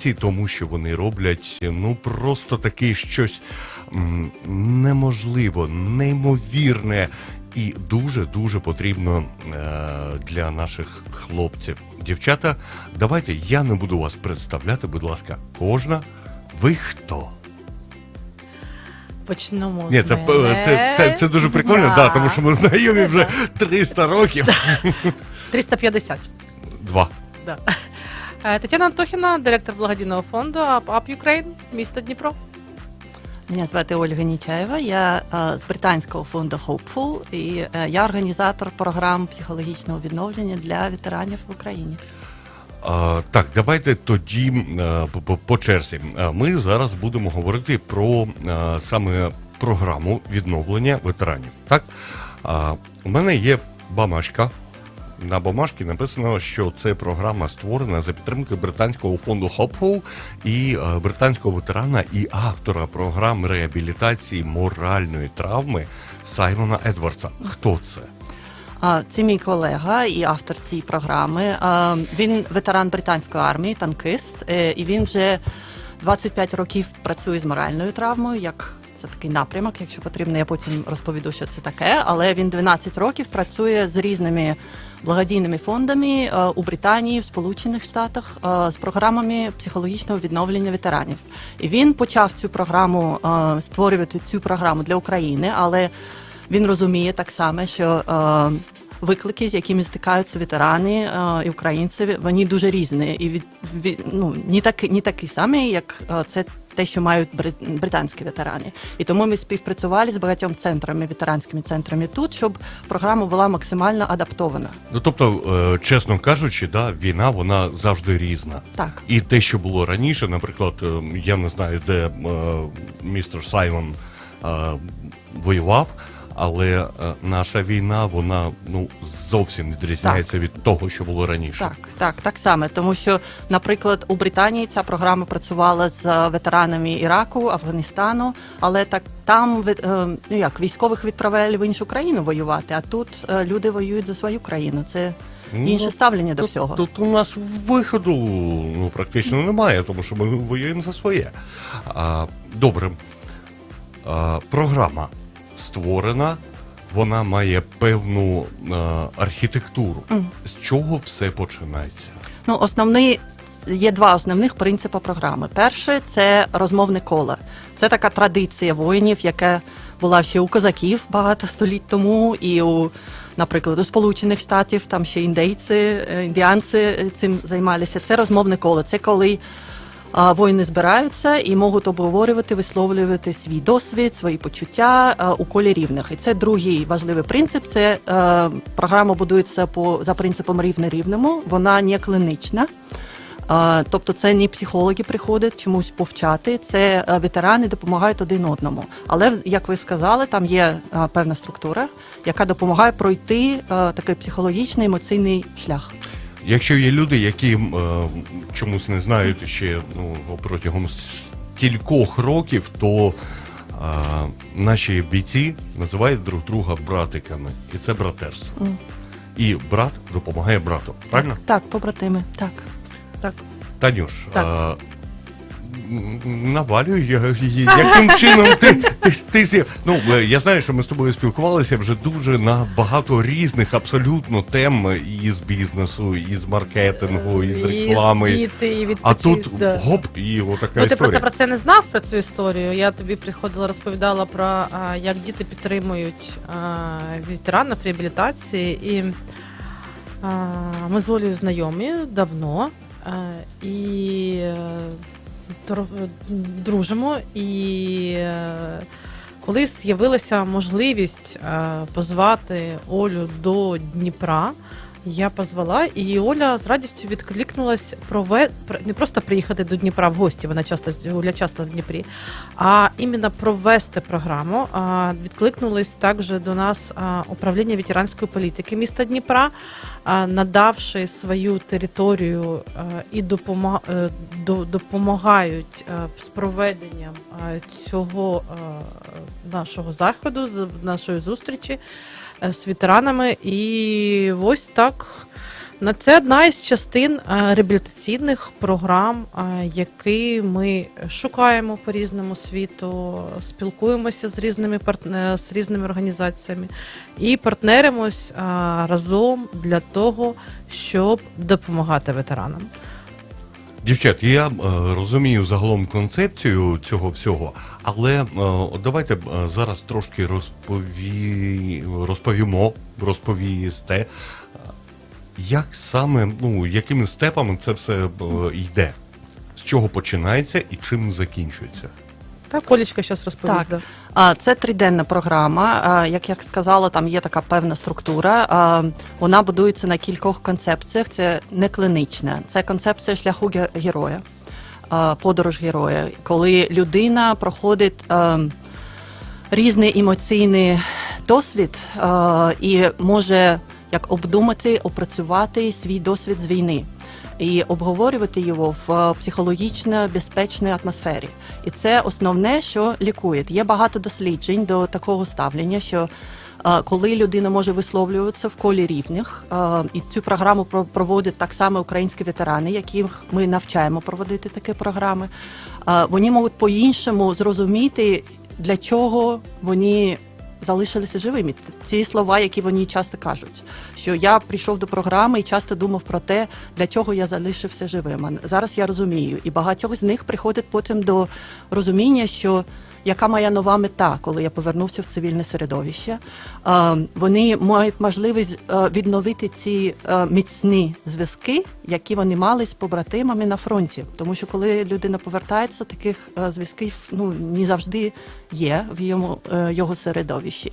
ці, тому що вони роблять ну просто таке щось неможливо, неймовірне і дуже дуже потрібно е, для наших хлопців. Дівчата, давайте я не буду вас представляти, будь ласка, кожна. Ви хто? Почнемо Ні, це, мене. це, це, це дуже прикольно, да, тому що ми знайомі вже 300 років. 350. Два. Да. Е, Тетяна Антохіна, директор благодійного фонду Up Ukraine, місто Дніпро. Мене звати Ольга Нічаєва. Я е, з британського фонду Hopeful і е, я організатор програм психологічного відновлення для ветеранів в Україні. А, так, давайте тоді по- черзі. Ми зараз будемо говорити про саме програму відновлення ветеранів. Так, а, у мене є бамашка. На бумажці написано, що це програма створена за підтримки британського фонду Hopeful і е, британського ветерана і автора програм реабілітації моральної травми Саймона Едвардса. Хто це? Це мій колега і автор цієї програми. Він ветеран британської армії, танкист, е, і він вже 25 років працює з моральною травмою. як це такий напрямок, якщо потрібно, я потім розповіду, що це таке. Але він 12 років працює з різними благодійними фондами е, у Британії, в Сполучених Штатах е, з програмами психологічного відновлення ветеранів. І він почав цю програму е, створювати цю програму для України, але він розуміє так само, що виклики, з якими стикаються ветерани е, і українці, вони дуже різні і від, від ну не так не такі самі, як е, це. Те, що мають бри- британські ветерани, і тому ми співпрацювали з багатьом центрами, ветеранськими центрами тут, щоб програма була максимально адаптована. Ну тобто, е, чесно кажучи, да, війна вона завжди різна. Так, І те, що було раніше, наприклад, я не знаю, де містер Саймон воював, але е, наша війна, вона ну зовсім відрізняється від того, що було раніше. Так, так, так само. Тому що, наприклад, у Британії ця програма працювала з ветеранами Іраку, Афганістану, але так там е, ну як військових відправляли в іншу країну воювати, а тут е, люди воюють за свою країну. Це інше Ну, ставлення до всього. тут у нас виходу ну, практично немає, тому що ми воюємо за своє. А, добре. А, програма створена, вона має певну а, архітектуру. З чого все починається? Ну, основний є два основних принципи програми. Перше це розмовне коло. Це така традиція воїнів, яка була ще у козаків багато століть тому, і у, наприклад, у Сполучених Штатів там ще індейці, е, індіанці цим займалися. Це розмовне коло. Це коли воїни збираються і можуть обговорювати, висловлювати свій досвід, свої почуття у колі рівних. І це другий важливий принцип. Це е, програма будується по за принципом рівне рівному. Вона не клінічна. А, Тобто це не психологи приходять чомусь повчати, це е, ветерани допомагають один одному. Але як ви сказали, там є е, певна структура, яка допомагає пройти такий психологічний емоційний шлях. Якщо є люди, які е, чомусь не знають ще ну, протягом стількох років, то е, наші бійці називають друг друга братиками, і це братерство. І брат допомагає брату. Правильно? Так, побратими, так. Так. Танюш, Так. е, навалюй, я- я- яким чином ти, ти, ти, зі- Ну, е, я знаю, що ми з тобою спілкувалися вже дуже на багато різних абсолютно тем із бізнесу, із маркетингу, із реклами. І діти, і А тут да. гоп, і отака Ну, ти просто про це не знав про цю історію. Я тобі приходила, розповідала про а, як діти підтримують а, ветеранів реабілітації. І ми з Олею знайомі давно і дружимо. І е, коли з'явилася можливість е, позвати Олю до Дніпра. Я позвала, і Оля з радістю відкликнулась прове... про- не просто приїхати до Дніпра в гості, вона часто Оля часто в Дніпрі, а іменно провести програму. Відкликнулись також до нас управління ветеранської політики міста Дніпра, надавши свою територію і е, до- допомагають з проведенням цього нашого заходу, з нашої зустрічі е, з ветеранами. І ось так На це одна із частин е, реабілітаційних програм, е, які ми шукаємо по різному світу, спілкуємося з різними партне- з різними організаціями і партнеримось е, разом для того, щоб допомагати ветеранам. Дівчат, я е, розумію загалом концепцію цього всього, але е, давайте е, зараз трошки розпові... розповімо, розповісте, як саме, ну, якими степами це все йде, з чого починається і чим закінчується. Так, Колічка зараз розповість. Так. да. А, Це триденна програма. А, Як я сказала, там є така певна структура. А, Вона будується на кількох концепціях. Це не клінічна, це концепція шляху героя, а, подорож героя, коли людина проходить а, різний емоційний досвід а, і може як обдумати, опрацювати свій досвід з війни. І обговорювати його в е, психологічно безпечній атмосфері, і це основне, що лікує. Є багато досліджень до такого ставлення, що е, коли людина може висловлюватися в колі рівних, е, і цю програму про- проводять так само українські ветерани, яких ми навчаємо проводити такі програми, вони можуть по-іншому зрозуміти, для чого вони залишилися живими. Ці слова, які вони часто кажуть, що я прийшов до програми і часто думав про те, для чого я залишився живим. Зараз я розумію, і багатьох з них приходить потім до розуміння, що яка моя нова мета, коли я повернувся в цивільне середовище. Е, Вони мають можливість е, відновити ці е, міцні зв'язки, які вони мали з побратимами на фронті. Тому що коли людина повертається, таких зв'язків ну не завжди є в йому його середовищі.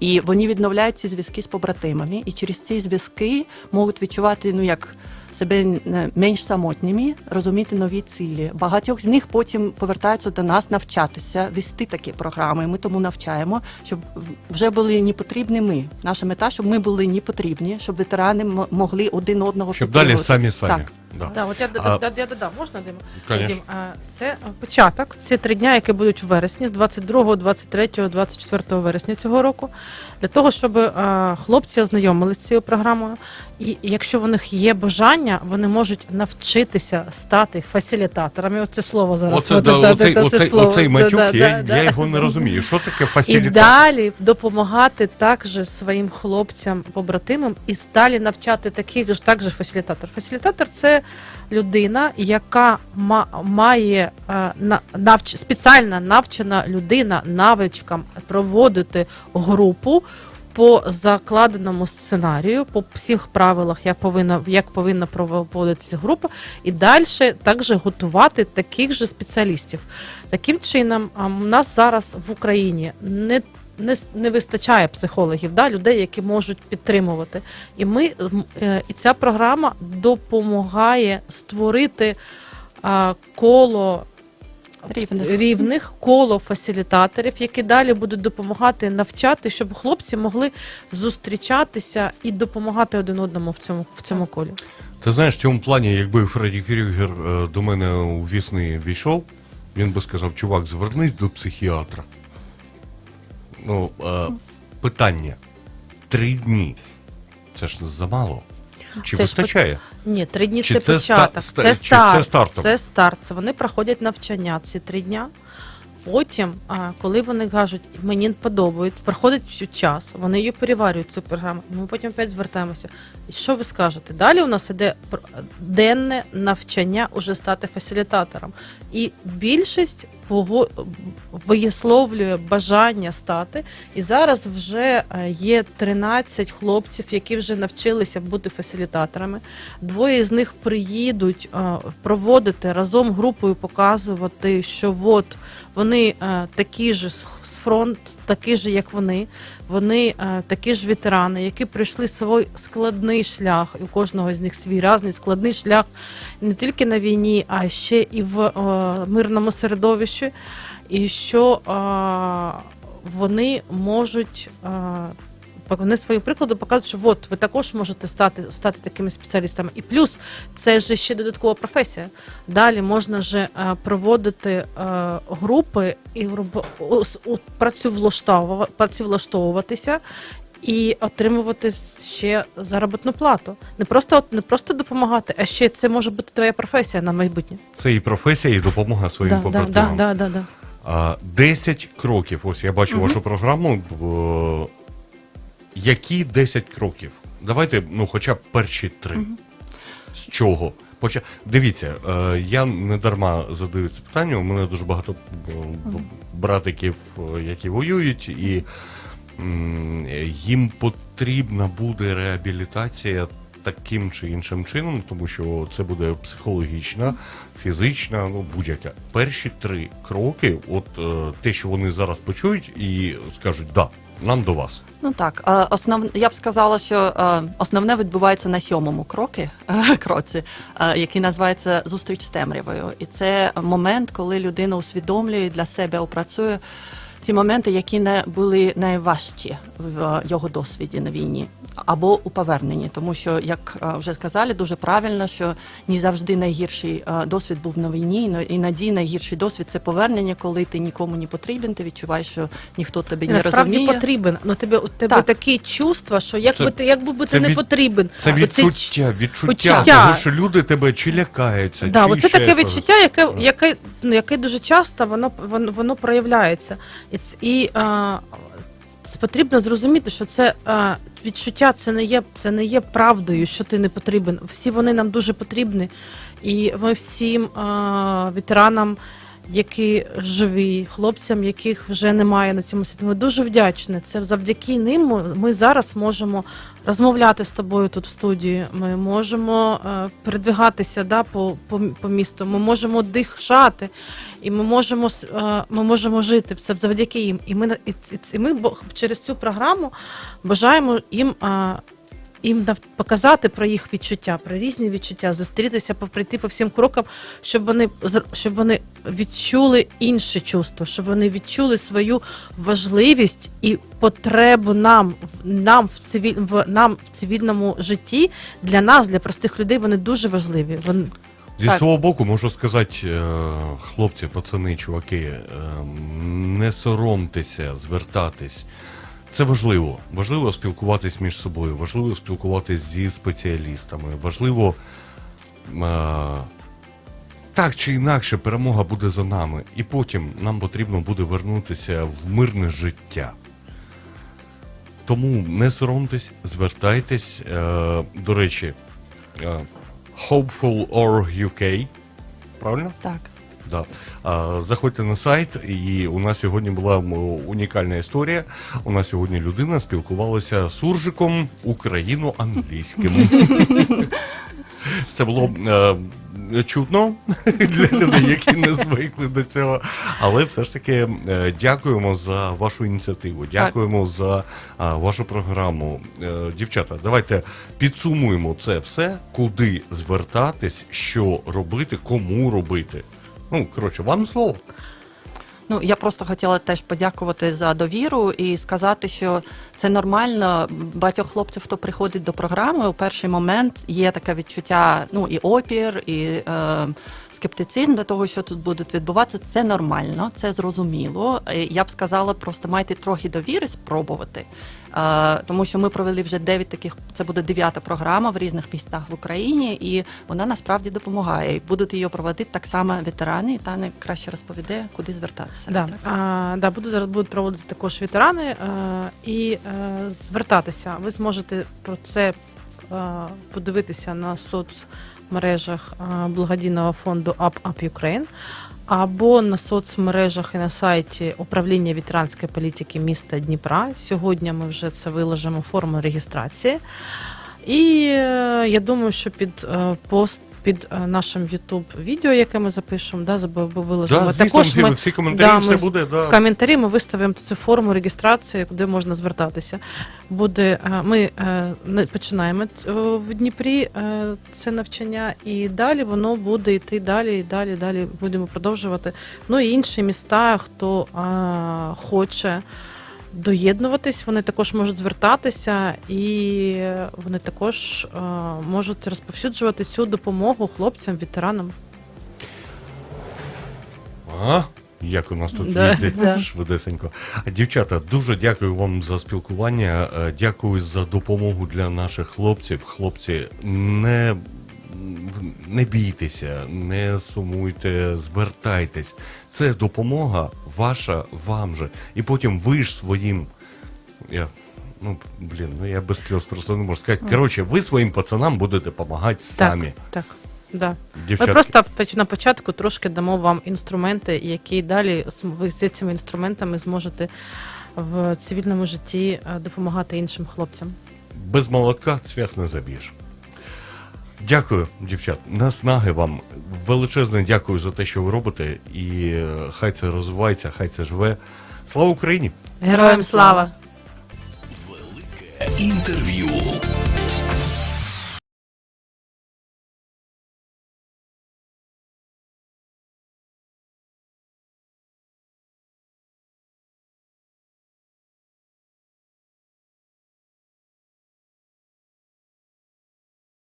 І вони відновляють ці зв'язки з побратимами, і через ці зв'язки можуть відчувати ну як. Себе е, менш самотніми, розуміти нові цілі. Багатьох з них потім повертаються до нас навчатися, вести такі програми. Ми тому навчаємо, щоб вже були не потрібні ми. Наша мета, щоб ми були не потрібні, щоб ветерани могли один одного Щоб далі самі самі. Так. Да. Да, от я, А- а... я додам, можна Дим? Конечно. А, Це початок. Це три дня, які будуть у вересні, з 22, 23, 24 вересня цього року, для того, щоб е, хлопці ознайомилися з цією програмою. І якщо в них є бажання, вони можуть навчитися стати фасилітаторами. Оце слово зараз. Оце, да, да, оцей, да, оцей, слово. оцей матюк, да, я, да, я да. його не розумію. Що таке І далі допомагати також своїм хлопцям, побратимам, і далі навчати таких ж також фасилітатор. Фасилітатор це людина, яка ма- має е, навч, спеціально навчена людина навичкам проводити групу. По закладеному сценарію, по всіх правилах, як повинна як повинна проводитися група, і далі також готувати таких же спеціалістів. Таким чином, у нас зараз в Україні не не, не вистачає психологів, да, людей, які можуть підтримувати. І ми е, і ця програма допомагає створити а, коло Рівних. рівних, коло фасилітаторів, які далі будуть допомагати навчати, щоб хлопці могли зустрічатися і допомагати один одному в цьому в цьому колі. Ти знаєш, в цьому плані, якби Фредді Крюгер е, до мене у вісни війшов, він би сказав, чувак, звернись до психіатра. Ну, е, питання. Три дні. Це ж замало. Чи Це ж вистачає? Ні, три дні Чи це, це початок. ста- це чи це старт. стартом? Це старт. Це вони проходять навчання ці три дня. Потім, коли вони кажуть, мені подобається, проходить час, вони її переварюють цю програму. Ми потім опять звертаємося. І що ви скажете? Далі у нас іде денне навчання уже стати фасилітатором. І більшість висловлює бажання стати. І зараз вже е, є 13 хлопців, які вже навчилися бути фасилітаторами. Двоє з них приїдуть е, проводити разом групою, показувати, що от вони е, такі ж з фронт, такі ж, як вони. Вони е, такі ж ветерани, які пройшли свій складний шлях. І у кожного з них свій різний складний шлях не тільки на війні, а ще і в е, мирному середовищі. І що вони можуть. Е, вони своїм прикладом показують, що от ви також можете стати стати такими спеціалістами. І плюс це ж ще додаткова професія. Далі можна же е, проводити е, групи і працевлаштовуватися і отримувати ще заробітну плату. Не просто не просто допомагати, а ще це може бути твоя професія на майбутнє. Це і професія, і допомога своїм Да, да, да, да, да, да. А, 10 кроків. Ось я бачу вашу програму. Які 10 кроків? Давайте, ну, хоча б перші три. З чого? Поча... Дивіться, е, я не дарма задаю це питання. У мене дуже багато е, братиків, е, які воюють, і м, їм потрібна буде реабілітація таким чи іншим чином, тому що це буде психологічна, фізична, ну будь-яка. Перші три кроки, от е, те, що вони зараз почують, і скажуть, да, нам до вас. Ну так, е, основ... я б сказала, що е, основне відбувається на сьомому кроки, е, кроці, який називається зустріч з темрявою. І це момент, коли людина усвідомлює для себе опрацює ці моменти, які не були найважчі в його досвіді на війні. Або у поверненні, тому що, як е, вже сказали, дуже правильно, що не завжди найгірший е, досвід був на війні, но іноді найгірший досвід це повернення, коли ти нікому не потрібен, ти відчуваєш, що ніхто тебе не Насправді розуміє. потрібен. Ну тебе у тебе Так. такі чувства, що як Це- би ти як би це ти не від- потрібен. Це відчуття, відчуття, того, що люди тебе чи лякаються, Да, чи ще таке щось. відчуття, яке, яке, ну, яке дуже часто воно, воно, воно проявляється. І, і а, це потрібно зрозуміти, що це а, відчуття це не, є, це не є правдою, що ти не потрібен. Всі вони нам дуже потрібні. І ми всім а, ветеранам, які живі, хлопцям, яких вже немає на цьому світі, ми дуже вдячні. Це завдяки ним ми- зараз можемо розмовляти з тобою тут в студії. Ми можемо е, передвигатися да, по, по, по місту, ми можемо дихати, і ми можемо, е, ми можемо жити все завдяки їм. І ми, і, і, і ми через цю програму бажаємо їм. е, їм показати про їх відчуття, про різні відчуття, зустрітися, пройти по всім крокам, щоб вони щоб вони відчули інше чувство, щоб вони відчули свою важливість і потребу нам нам в цивіль в нам в цивільному житті для нас, для простих людей. Вони дуже важливі. Вони Зі Так. свого боку можу сказати, е, хлопці, пацани, чуваки, е, не соромтеся, звертатись. Це важливо. Важливо спілкуватись між собою, важливо спілкуватись зі спеціалістами, важливо е, так чи інакше перемога буде за нами, і потім нам потрібно буде вернутися в мирне життя. Тому не соромтесь, звертайтесь. Е, до речі, е, Hopeful. Правильно? Так. Да. А, заходьте на сайт, і у нас сьогодні була унікальна історія. У нас сьогодні людина спілкувалася з суржиком україно-англійським. Це було е, чутно для людей, які не звикли до цього. Але все ж таки е, дякуємо за вашу ініціативу, дякуємо за вашу програму. Е, дівчата, давайте підсумуємо це все, куди звертатись, що робити, кому робити. Ну, коротше, вам слово. Ну я просто хотіла теж подякувати за довіру і сказати, що це нормально. Багатьох хлопців, хто приходить до програми, у перший момент є таке відчуття, ну і опір, і е, скептицизм до того, що тут буде відбуватися. Це нормально, це зрозуміло. Я б сказала, просто майте трохи довіри спробувати. Е, тому що ми провели вже 9 таких, це буде дев'ята програма в різних містах в Україні, і вона насправді допомагає. І будуть її проводити так само ветерани, і Таня краще розповіде, куди звертатися. Да, а, да, буду зараз будуть проводити також ветерани а, і а, звертатися. Ви зможете про це е, подивитися на соцмережах е, благодійного фонду Up Up Ukraine або на соцмережах і на сайті управління ветеранської політики міста Дніпра. Сьогодні ми вже це виложимо форму реєстрації. І е, я думаю, що під е, пост. Під е, нашим YouTube відео, яке ми запишемо, да, заб- виложимо. Да, звісно, Також ми всі коментарі, да, все ми буде. Да. в коментарі ми виставимо цю форму реєстрації, куди можна звертатися. Буде е, ми е, не- починаємо е, в Дніпрі е, це навчання, і далі воно буде йти далі, і далі, далі будемо продовжувати. Ну і інші міста, хто е, хоче. Доєднуватись, вони також можуть звертатися, і вони також е, можуть розповсюджувати цю допомогу хлопцям, ветеранам. А, як у нас тут Да, їздять да. швидесенько. Дівчата, дуже дякую вам за спілкування. е, Дякую за допомогу для наших хлопців. Хлопці, не, не бійтеся, не сумуйте, звертайтесь. Це допомога ваша вам же. І потім ви ж своїм. Я, ну, блін, ну я без сльоз просто не можу сказати. Коротше, ви своїм пацанам будете допомагати самі. Так, так. Да. Ми просто на початку трошки дамо вам інструменти, які далі ви з цими інструментами зможете в цивільному житті е, допомагати іншим хлопцям. Без молотка цвях не заб'єш. Дякую, дівчат. Наснаги вам. Величезне дякую за те, що ви робите. І е, хай це розвивається, хай це живе. Слава Україні! Героям слава! Велике Інтерв'ю.